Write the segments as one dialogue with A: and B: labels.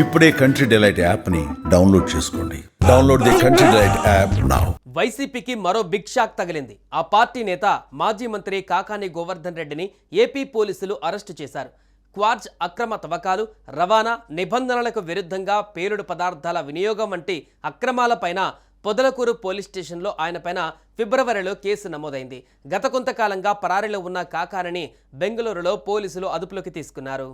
A: ఇప్పుడే country Delight యాప్ని download చేసుకోండి. Download the Country Delight app now
B: వైసీపీకి మరో బిగ్ షాక్ తగిలింది. ఆ పార్టీ నేత మాజీ మంత్రి కాకాని గోవర్ధన్ రెడ్డిని ఏపీ పోలీసులు అరెస్టు చేశారు. క్వార్జ్ అక్రమ తవ్వకాలు రవాణా నిబంధనలకు విరుద్ధంగా పేలుడు పదార్థాల వినియోగం వంటి అక్రమాలపైన పొదలకూరు పోలీస్ స్టేషన్లో ఆయనపైన ఫిబ్రవరిలో కేసు నమోదైంది. గత కొంతకాలంగా పరారీలో ఉన్న కాకానిని బెంగళూరులో పోలీసులు అదుపులోకి తీసుకున్నారు.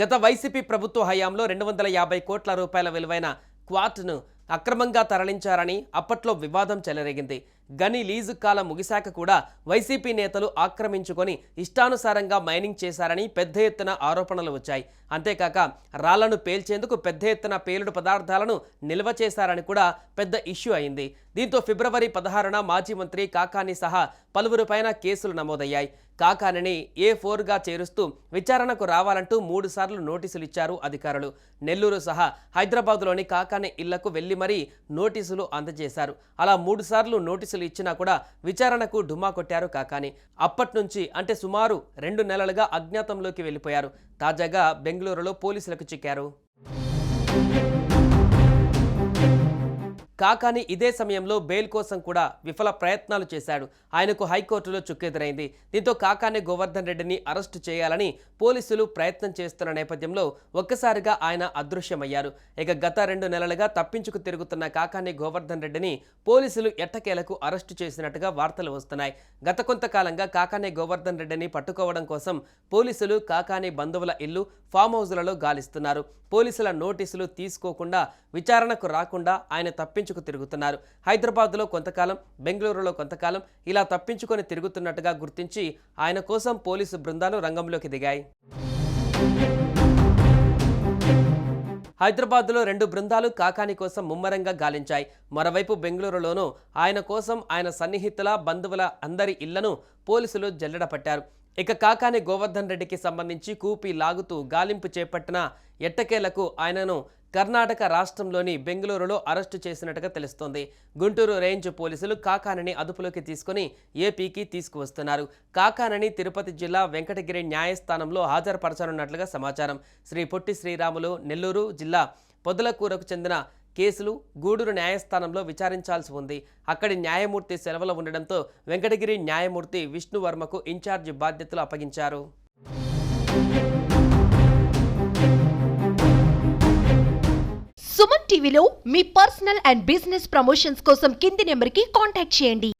B: గత వైసీపీ ప్రభుత్వ హయాంలో రెండు వందల యాభై కోట్ల రూపాయల విలువైన క్వాట్ను అక్రమంగా తరలించారని అప్పట్లో వివాదం చెలరేగింది. గని లీజు కాలం ముగిశాక కూడా వైసీపీ నేతలు ఆక్రమించుకొని ఇష్టానుసారంగా మైనింగ్ చేశారని పెద్ద ఎత్తున ఆరోపణలు వచ్చాయి. అంతేకాక రాళ్ళను పేల్చేందుకు పెద్ద ఎత్తున పేలుడు పదార్థాలను నిల్వ చేశారని కూడా పెద్ద ఇష్యూ అయింది. దీంతో ఫిబ్రవరి పదహారున మాజీ మంత్రి కాకాని సహా పలువురిపైన కేసులు నమోదయ్యాయి. కాకానిని ఏ ఫోర్గా చేరుస్తూ విచారణకు రావాలంటూ మూడు సార్లు నోటీసులు ఇచ్చారు అధికారులు. నెల్లూరు సహా హైదరాబాద్లోని కాకాని ఇళ్ళకు వెళ్ళి మరీ నోటీసులు అందజేశారు. అలా మూడు సార్లు నోటీసులు ఇచ్చినా కూడా విచారణకు డుమా కొట్టారు కాకాని. అప్పట్నుంచి అంటే సుమారు రెండు నెలలుగా అజ్ఞాతంలోకి వెళ్ళిపోయారు. తాజాగా బెంగళూరులో పోలీసులకు చిక్కారు. కాకాని ఇదే సమయంలో బెయిల్ కోసం కూడా విఫల ప్రయత్నాలు చేశాడు. ఆయనకు హైకోర్టులో చుక్కెదురైంది. దీంతో కాకాని గోవర్ధన్ రెడ్డిని అరెస్టు చేయాలని పోలీసులు ప్రయత్నం చేస్తున్న నేపథ్యంలో ఒక్కసారిగా ఆయన అదృశ్యమయ్యారు. ఇక గత రెండు నెలలుగా తప్పించుకు తిరుగుతున్న కాకాని గోవర్ధన్ రెడ్డిని పోలీసులు ఎట్టకేలకు అరెస్టు చేసినట్టుగా వార్తలు వస్తున్నాయి. గత కొంతకాలంగా కాకాని గోవర్ధన్ రెడ్డిని పట్టుకోవడం కోసం పోలీసులు కాకాని బంధువుల ఇల్లు ఫామ్ హౌజులలో గాలిస్తున్నారు. పోలీసుల నోటీసులు తీసుకోకుండా విచారణకు రాకుండా ఆయన తప్పించుకు తిరుగుతున్నారు. హైదరాబాద్లో కొంతకాలం బెంగళూరులో కొంతకాలం ఇలా తప్పించుకొని తిరుగుతున్నట్టుగా గుర్తించి ఆయన కోసం పోలీసు బృందాలు రంగంలోకి దిగాయి. హైదరాబాద్లో రెండు బృందాలు కాకాని కోసం ముమ్మరంగా గాలించాయి. మరోవైపు బెంగళూరులోనూ ఆయన కోసం ఆయన సన్నిహితుల బంధువుల అందరి ఇళ్ళను పోలీసులు జల్లెడ పట్టారు. ఇక కాకాని గోవర్ధన్ రెడ్డికి సంబంధించి కూపి లాగుతూ గాలింపు చేపట్టిన ఎట్టకేలకు ఆయనను కర్ణాటక రాష్ట్రంలోని బెంగళూరులో అరెస్టు చేసినట్టుగా తెలుస్తోంది. గుంటూరు రేంజ్ పోలీసులు కాకానని అదుపులోకి తీసుకుని ఏపీకి తీసుకువస్తున్నారు. కాకానని తిరుపతి జిల్లా వెంకటగిరి న్యాయస్థానంలో హాజరుపరచనున్నట్లుగా సమాచారం. శ్రీ పొట్టి శ్రీరాములు నెల్లూరు జిల్లా పొదలకూరకు చెందిన కేసులు గూడూరు న్యాయస్థానంలో విచారించాల్సి ఉంది. అక్కడి న్యాయమూర్తి సెలవులో ఉండడంతో వెంకటగిరి న్యాయమూర్తి విష్ణువర్మకు ఇన్ఛార్జి బాధ్యతలు అప్పగించారు.
C: సుమన్ టీవీలో మీ పర్సనల్ అండ్ బిజినెస్ ప్రమోషన్స్ కోసం కింది నెంబర్కి కాంటాక్ట్ చేయండి.